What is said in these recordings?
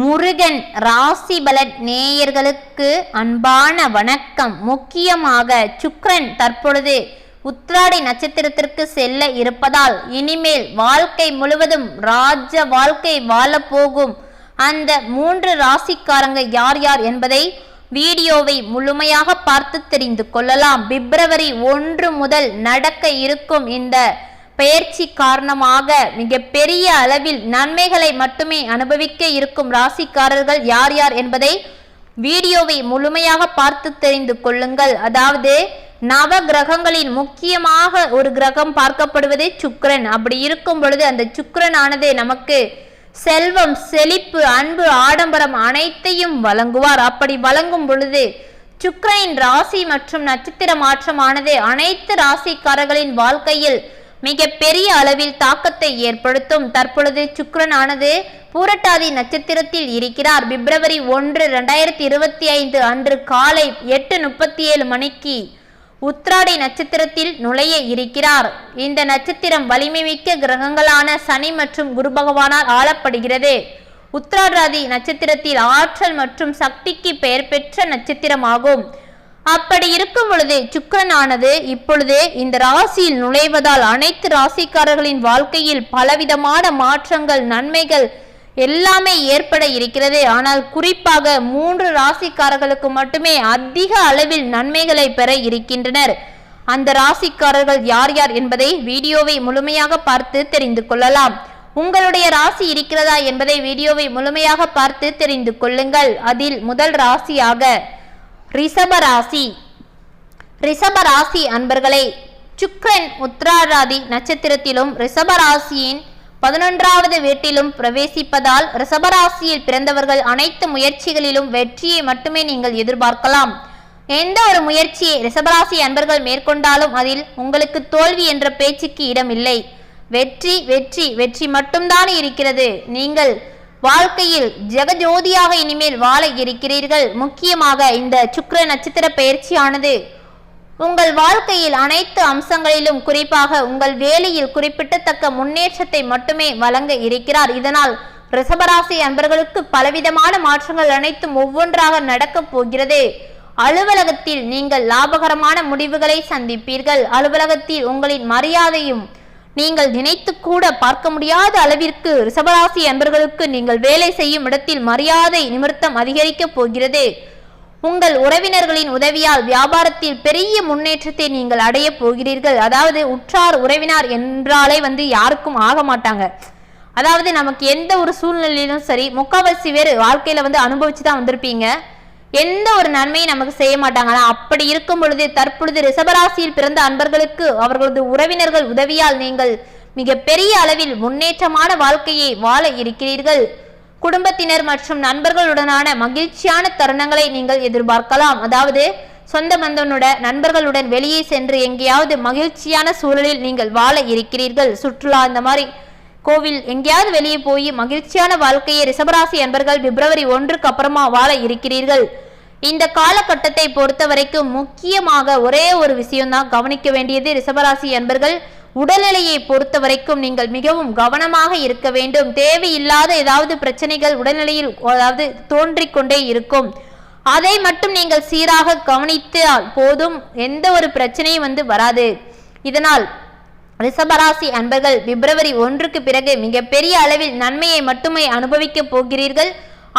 முருகன் ராசி பலன் நேயர்களுக்கு அன்பான வணக்கம். முக்கியமாக சுக்ரன் தற்பொழுது உத்ராடி நட்சத்திரத்திற்கு செல்ல இருப்பதால் இனிமேல் வாழ்க்கை முழுவதும் ராஜ வாழ்க்கை வாழப்போகும் அந்த மூன்று ராசிக்காரங்க யார் யார் என்பதை வீடியோவை முழுமையாக பார்த்து தெரிந்து கொள்ளலாம். பிப்ரவரி ஒன்று முதல் நடக்க இருக்கும் இந்த பெயர்ச்சி காரணமாக மிக பெரிய அளவில் நன்மைகளை மட்டுமே அனுபவிக்க இருக்கும் ராசிக்காரர்கள் யார் யார் என்பதை வீடியோவை முழுமையாக பார்த்து தெரிந்து கொள்ளுங்கள். அதாவது நவ கிரகங்களின் முக்கியமாக ஒரு கிரகம் பார்க்கப்படுவதே சுக்ரன் அப்படி இருக்கும் பொழுது அந்த சுக்கிரன் ஆனது நமக்கு செல்வம் செழிப்பு அன்பு ஆடம்பரம் அனைத்தையும் வழங்குவார். அப்படி வழங்கும் பொழுது சுக்ரனின் ராசி மற்றும் நட்சத்திர மாற்றமானது அனைத்து ராசிக்காரர்களின் வாழ்க்கையில் மிக பெரிய அளவில் தாக்கத்தை ஏற்படுத்தும். தற்பொழுது சுக்ரனானது பூரட்டாதி நட்சத்திரத்தில் இருக்கிறார். பிப்ரவரி ஒன்று ரெண்டாயிரத்தி இருபத்தி ஐந்து அன்று காலை எட்டு முப்பத்தி ஏழு மணிக்கு உத்ராடை நட்சத்திரத்தில் நுழைய இருக்கிறார். இந்த நட்சத்திரம் வலிமை மிக்க கிரகங்களான சனி மற்றும் குரு பகவானால் ஆளப்படுகிறது. உத்ராடாதி நட்சத்திரத்தில் ஆற்றல் மற்றும் சக்திக்கு பெயர் பெற்ற நட்சத்திரமாகும். அப்படி இருக்கும் பொழுது சுக்கரனானது இப்பொழுது இந்த ராசியில் நுழைவதால் அனைத்து ராசிக்காரர்களின் வாழ்க்கையில் பலவிதமான மாற்றங்கள் நன்மைகள் எல்லாமே ஏற்பட இருக்கிறது. ஆனால் குறிப்பாக மூன்று ராசிக்காரர்களுக்கு மட்டுமே அதிக அளவில் நன்மைகளை பெற இருக்கின்றனர். அந்த ராசிக்காரர்கள் யார் யார் என்பதை வீடியோவை முழுமையாக பார்த்து தெரிந்து கொள்ளலாம். உங்களுடைய ராசி இருக்கிறதா என்பதை வீடியோவை முழுமையாக பார்த்து தெரிந்து கொள்ளுங்கள். அதில் முதல் ராசியாக ரிஷபராசி. ரிஷபராசி அன்பர்களே சுக்ரன் உத்ராராதி நட்சத்திரத்திலும் ரிஷபராசியின் பதினொன்றாவது வீட்டிலும் பிரவேசிப்பதால் ரிஷபராசியில் பிறந்தவர்கள் அனைத்து முயற்சிகளிலும் வெற்றியை மட்டுமே நீங்கள் எதிர்பார்க்கலாம். எந்த ஒரு முயற்சியை ரிஷபராசி அன்பர்கள் மேற்கொண்டாலும் அதில் உங்களுக்கு தோல்வி என்ற பேச்சுக்கு இடமில்லை. வெற்றி வெற்றி வெற்றி மட்டும்தான் இருக்கிறது. நீங்கள் வாழ்க்கையில் ஜெகஜோதியாக இனிமேல் வாழ இருக்கிறீர்கள். முக்கியமாக இந்த சுக்கர நட்சத்திர பயிற்சியானது. உங்கள் வாழ்க்கையில் அனைத்து அம்சங்களிலும் குறிப்பாக உங்கள் வேலையில் குறிப்பிடத்தக்க முன்னேற்றத்தை மட்டுமே வழங்க இருக்கிறார். இதனால் ரிஷபராசி அன்பர்களுக்கு பலவிதமான மாற்றங்கள் அனைத்தும் ஒவ்வொன்றாக நடக்கப் போகிறது. அலுவலகத்தில் நீங்கள் லாபகரமான முடிவுகளை சந்திப்பீர்கள். அலுவலகத்தில் உங்களின் மரியாதையும் நீங்கள் நினைத்து கூட பார்க்க முடியாத அளவிற்கு ரிஷபராசி அன்பர்களுக்கு நீங்கள் வேலை செய்யும் இடத்தில் மரியாதை நிமித்தம் அதிகரிக்கப் போகிறது. உங்கள் உறவினர்களின் உதவியால் வியாபாரத்தில் பெரிய முன்னேற்றத்தை நீங்கள் அடைய போகிறீர்கள். அதாவது உற்றார் உறவினார் என்றாலே வந்து யாருக்கும் ஆக மாட்டாங்க. அதாவது நமக்கு எந்த ஒரு சூழ்நிலையிலும் சரி முக்காவாசி பேர் வாழ்க்கையில வந்து அனுபவிச்சு தான் வந்திருப்பீங்க. எந்த ஒரு நன்மையும் நமக்கு செய்ய மாட்டாங்க ஆனால் அப்படி இருக்கும் பொழுது தற்பொழுது ரிசபராசியில் பிறந்த அன்பர்களுக்கு அவர்களது உறவினர்கள் உதவியால் நீங்கள் மிக பெரிய அளவில் முன்னேற்றமான வாழ்க்கையை வாழ இருக்கிறீர்கள். குடும்பத்தினர் மற்றும் நண்பர்களுடனான மகிழ்ச்சியான தருணங்களை நீங்கள் எதிர்பார்க்கலாம். அதாவது சொந்த பந்தனுட நண்பர்களுடன் வெளியே சென்று எங்கேயாவது மகிழ்ச்சியான சூழலில் நீங்கள் வாழ இருக்கிறீர்கள். சுற்றுலா இந்த மாதிரி கோவில் எங்கேயாவது வெளியே போய் மகிழ்ச்சியான வாழ்க்கையை ரிஷபராசி அன்பர்கள் பிப்ரவரி ஒன்றுக்கு அப்புறமா வாழ இருக்கிறீர்கள். இந்த காலகட்டத்தை பொறுத்த வரைக்கும் முக்கியமாக ஒரே ஒரு விஷயம்தான் கவனிக்க வேண்டியது ரிஷபராசி அன்பர்கள். உடல்நிலையை பொறுத்த வரைக்கும் நீங்கள் மிகவும் கவனமாக இருக்க வேண்டும். தேவையில்லாத ஏதாவது பிரச்சனைகள் உடல்நிலையில் அதாவது தோன்றிக்கொண்டே இருக்கும். அதை மட்டும் நீங்கள் சீராக கவனித்தால் போதும். எந்த ஒரு பிரச்சனையும் வந்து வராது. இதனால் ரிஷபராசி அன்பர்கள் பிப்ரவரி ஒன்றுக்கு பிறகு மிகப்பெரிய அளவில் நன்மையை மட்டுமே அனுபவிக்கப் போகிறீர்கள்.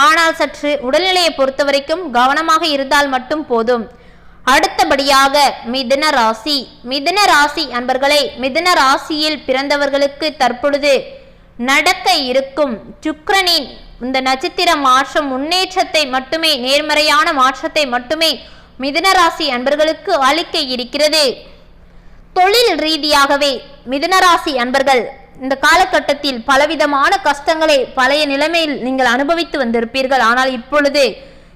ஆனால் சற்று உடல்நிலையை பொறுத்தவரைக்கும் கவனமாக இருந்தால் மட்டும் போதும். அடுத்தபடியாக மிதுன ராசி. மிதுன ராசி அன்பர்களே மிதுன ராசியில் பிறந்தவர்களுக்கு தற்பொழுது நடக்க இருக்கும் சுக்கரனின் இந்த நட்சத்திர மாற்றம் முன்னேற்றத்தை மட்டுமே நேர்மறையான மாற்றத்தை மட்டுமே மிதுன ராசி அன்பர்களுக்கு அளிக்க இருக்கிறது. தொழில் ரீதியாகவே மிதுனராசி அன்பர்கள் இந்த காலகட்டத்தில் பலவிதமான கஷ்டங்களை பழைய நிலைமையில் நீங்கள் அனுபவித்து வந்திருப்பீர்கள். ஆனால் இப்பொழுது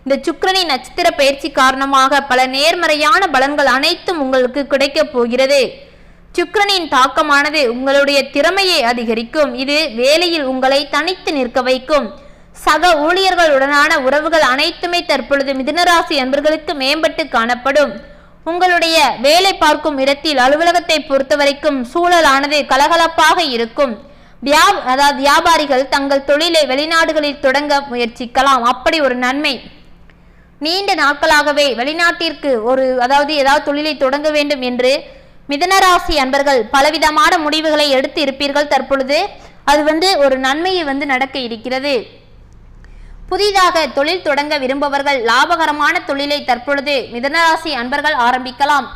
இந்த சுக்கிரனின் நட்சத்திர பயிற்சி காரணமாக பல நேர்மறையான பலன்கள் அனைத்தும் உங்களுக்கு கிடைக்கப் போகிறது. சுக்கரனின் தாக்கமானது உங்களுடைய திறமையை அதிகரிக்கும். இது வேலையில் உங்களை தனித்து நிற்க வைக்கும். சக ஊழியர்களுடனான உறவுகள் அனைத்துமே தற்பொழுது மிதுனராசி அன்பர்களுக்கு மேம்பட்டு காணப்படும். உங்களுடைய வேலை பார்க்கும் இடத்தில் அலுவலகத்தை பொறுத்தவரைக்கும் சூழலானது கலகலப்பாக இருக்கும். வியா அதாவது வியாபாரிகள் தங்கள் தொழிலை வெளிநாடுகளில் தொடங்க முயற்சிக்கலாம். அப்படி ஒரு நன்மை. நீண்ட நாட்களாகவே வெளிநாட்டிற்கு ஒரு அதாவது ஏதாவது தொழிலை தொடங்க வேண்டும் என்று மிதனராசி அன்பர்கள் பலவிதமான முடிவுகளை எடுத்து இருப்பீர்கள் தற்பொழுது. அது வந்து ஒரு நன்மையை வந்து நடக்க இருக்கிறது. புதிதாக தொழில் தொடங்க விரும்பவர்கள் லாபகரமான தொழிலை தற்பொழுது மிதனராசி அன்பர்கள் ஆரம்பிக்கலாம்.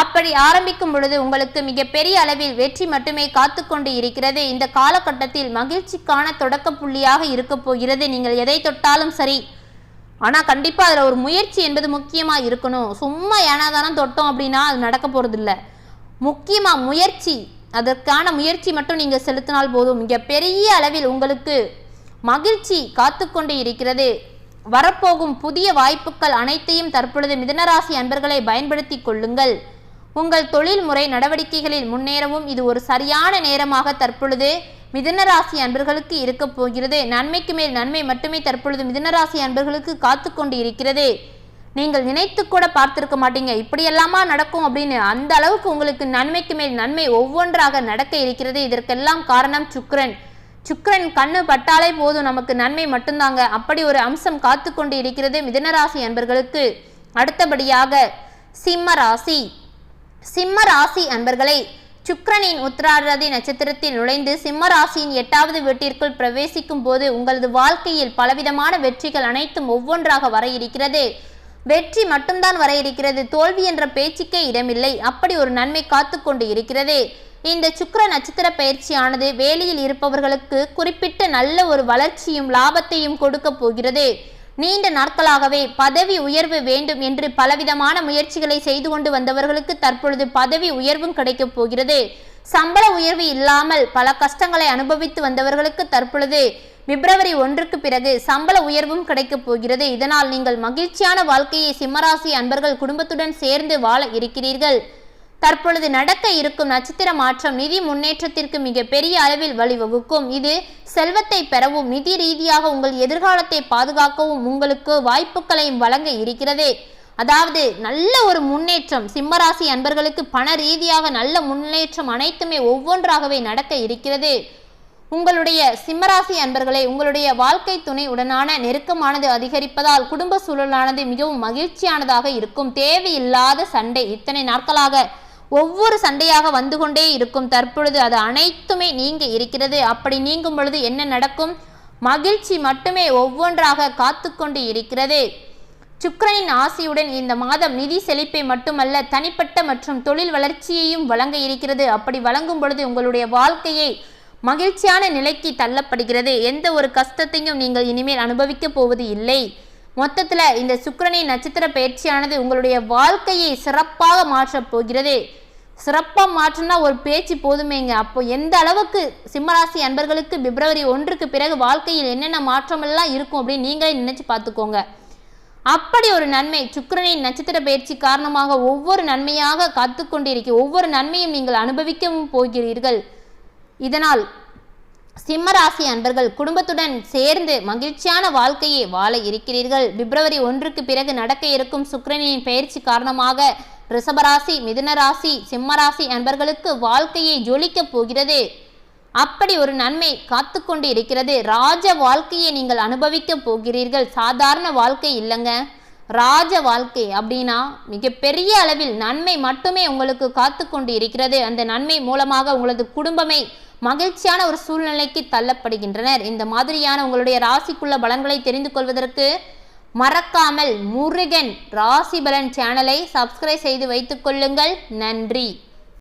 அப்படி ஆரம்பிக்கும் பொழுது உங்களுக்கு மிகப்பெரிய அளவில் வெற்றி மட்டுமே காத்து கொண்டு இருக்கிறது. இந்த காலகட்டத்தில் மகிழ்ச்சிக்கான தொடக்க புள்ளியாக இருக்க போகிறது. நீங்கள் எதை தொட்டாலும் சரி. ஆனால் கண்டிப்பாக அதில் ஒரு முயற்சி என்பது முக்கியமாக இருக்கணும். சும்மா ஏனாதானம் தொட்டோம் அப்படின்னா அது நடக்க போகிறதில்ல முக்கியமாக முயற்சி. அதற்கான முயற்சி மட்டும் நீங்கள் செலுத்தினால் போதும். மிகப்பெரிய அளவில் உங்களுக்கு மகிழ்ச்சி காத்துக்கொண்டு இருக்கிறது. வரப்போகும் புதிய வாய்ப்புகள் அனைத்தையும் தற்பொழுது மிதனராசி அன்பர்களை பயன்படுத்தி கொள்ளுங்கள். உங்கள் தொழில்முறை நடவடிக்கைகளில் முன்னேறவும் இது ஒரு சரியான நேரமாக தற்பொழுது மிதனராசி அன்பர்களுக்கு இருக்க போகிறது. நன்மைக்கு மேல் நன்மை மட்டுமே தற்பொழுது மிதனராசி அன்பர்களுக்கு காத்து கொண்டு இருக்கிறது. நீங்கள் நினைத்து கூட பார்த்திருக்க மாட்டீங்க இப்படியெல்லாமா நடக்கும் அப்படின்னு. அந்த அளவுக்கு உங்களுக்கு நன்மைக்கு மேல் நன்மை ஒவ்வொன்றாக நடக்க இருக்கிறது. இதற்கெல்லாம் காரணம் சுக்ரன் சுக்ரன் கண்ணு பட்டாலே போதும் நமக்கு நன்மை மட்டும்தாங்க. அப்படி ஒரு அம்சம் காத்து கொண்டு இருக்கிறது மிதனராசி அன்பர்களுக்கு. அடுத்தபடியாக சிம்ம ராசி. சிம்ம ராசி அன்பர்களை சுக்கிரனின் உத்தராரதி நட்சத்திரத்தில் நுழைந்து சிம்ம ராசியின் எட்டாவது வீட்டிற்குள் பிரவேசிக்கும் போது உங்களது வாழ்க்கையில் பலவிதமான வெற்றிகள் அனைத்தும் ஒவ்வொன்றாக வர இருக்கிறது. வெற்றி மட்டும்தான் வர இருக்கிறது. தோல்வி என்ற பேச்சுக்கே இடமில்லை. அப்படி ஒரு நன்மை காத்து கொண்டு இருக்கிறது. இந்த சுக்கர நட்சத்திர பயிற்சியானது வேலையில் இருப்பவர்களுக்கு குறிப்பிட்ட நல்ல ஒரு வளர்ச்சியும் லாபத்தையும் கொடுக்க போகிறது. நீண்ட நாட்களாகவே பதவி உயர்வு வேண்டும் என்று பலவிதமான முயற்சிகளை செய்து கொண்டு வந்தவர்களுக்கு தற்பொழுது பதவி உயர்வும் கிடைக்கப் போகிறது. சம்பள உயர்வு இல்லாமல் பல கஷ்டங்களை அனுபவித்து வந்தவர்களுக்கு தற்பொழுது பிப்ரவரி ஒன்றுக்கு பிறகு சம்பள உயர்வும் கிடைக்கப் போகிறது. இதனால் நீங்கள் மகிழ்ச்சியான வாழ்க்கையை சிம்மராசி அன்பர்கள் குடும்பத்துடன் சேர்ந்து வாழ இருக்கிறீர்கள். தற்பொழுது நடக்க இருக்கும் நட்சத்திர மாற்றம் நிதி முன்னேற்றத்திற்கு மிக பெரிய அளவில் வழிவகுக்கும். இது செல்வத்தை பெறவும் நிதி ரீதியாக உங்கள் எதிர்காலத்தை பாதுகாக்கவும் உங்களுக்கு வாய்ப்புகளையும் வழங்க இருக்கிறது. அதாவது நல்ல ஒரு முன்னேற்றம் சிம்மராசி அன்பர்களுக்கு பண ரீதியாக நல்ல முன்னேற்றம் அனைத்துமே ஒவ்வொன்றாகவே நடக்க இருக்கிறது. உங்களுடைய சிம்மராசி அன்பர்களை உங்களுடைய வாழ்க்கை துணை உடனான நெருக்கமானது அதிகரிப்பதால் குடும்ப சூழலானது மிகவும் மகிழ்ச்சியானதாக இருக்கும். தேவையில்லாத சண்டை இத்தனை நாட்களாக ஒவ்வொரு சண்டையாக வந்து கொண்டே இருக்கும். தற்பொழுது அது அனைத்துமே நீங்க இருக்கிறது. அப்படி நீங்கும் பொழுது என்ன நடக்கும்? மகிழ்ச்சி மட்டுமே ஒவ்வொன்றாக காத்து கொண்டு இருக்கிறது. சுக்கிரனின் ஆசியுடன் இந்த மாதம் நிதி செழிப்பை மட்டுமல்ல தனிப்பட்ட மற்றும் தொழில் வளர்ச்சியையும் வழங்க இருக்கிறது. அப்படி வழங்கும் பொழுது உங்களுடைய வாழ்க்கையை மகிழ்ச்சியான நிலைக்கு தள்ளப்படுகிறது. எந்த ஒரு கஷ்டத்தையும் நீங்கள் இனிமேல் அனுபவிக்க போவது இல்லை. மொத்தத்தில் இந்த சுக்கரனின் நட்சத்திர பயிற்சியானது உங்களுடைய வாழ்க்கையை சிறப்பாக மாற்றப் போகிறது. சிறப்பாக மாற்றினா ஒரு பேச்சு போதுமேங்க. அப்போ எந்த அளவுக்கு சிம்மராசி அன்பர்களுக்கு பிப்ரவரி ஒன்றுக்கு பிறகு வாழ்க்கையில் என்னென்ன மாற்றமெல்லாம் இருக்கும் அப்படின்னு நீங்களே நினைச்சு பார்த்துக்கோங்க. அப்படி ஒரு நன்மை சுக்கிரனின் நட்சத்திர பயிற்சி காரணமாக ஒவ்வொரு நன்மையாக காத்து கொண்டிருக்க ஒவ்வொரு நன்மையும் நீங்கள் அனுபவிக்கவும் போகிறீர்கள். இதனால் சிம்மராசி அன்பர்கள் குடும்பத்துடன் சேர்ந்து மகிழ்ச்சியான வாழ்க்கையை வாழ இருக்கிறீர்கள். பிப்ரவரி ஒன்றுக்கு பிறகு நடக்க இருக்கும் சுக்கிரனின் பயிற்சி காரணமாக ரிஷபராசி மிதுனராசி சிம்மராசி அன்பர்களுக்கு வாழ்க்கையை ஜொலிக்கப் போகிறது. அப்படி ஒரு நன்மை காத்து கொண்டு இருக்கிறது. ராஜ வாழ்க்கையை நீங்கள் அனுபவிக்க போகிறீர்கள். சாதாரண வாழ்க்கை இல்லைங்க. ராஜ வாழ்க்கை அப்படின்னா மிகப்பெரிய அளவில் நன்மை மட்டுமே உங்களுக்கு காத்து கொண்டு இருக்கிறது அந்த நன்மை மூலமாக உங்களது குடும்பமே மகிழ்ச்சியான ஒரு சூழ்நிலைக்கு தள்ளப்படுகின்றனர். இந்த மாதிரியான உங்களுடைய ராசிக்குள்ள பலன்களை தெரிந்து கொள்வதற்கு மறக்காமல் முருகன் ராசி பலன் சேனலை சப்ஸ்கிரைப் செய்து வைத்துக் கொள்ளுங்கள். நன்றி.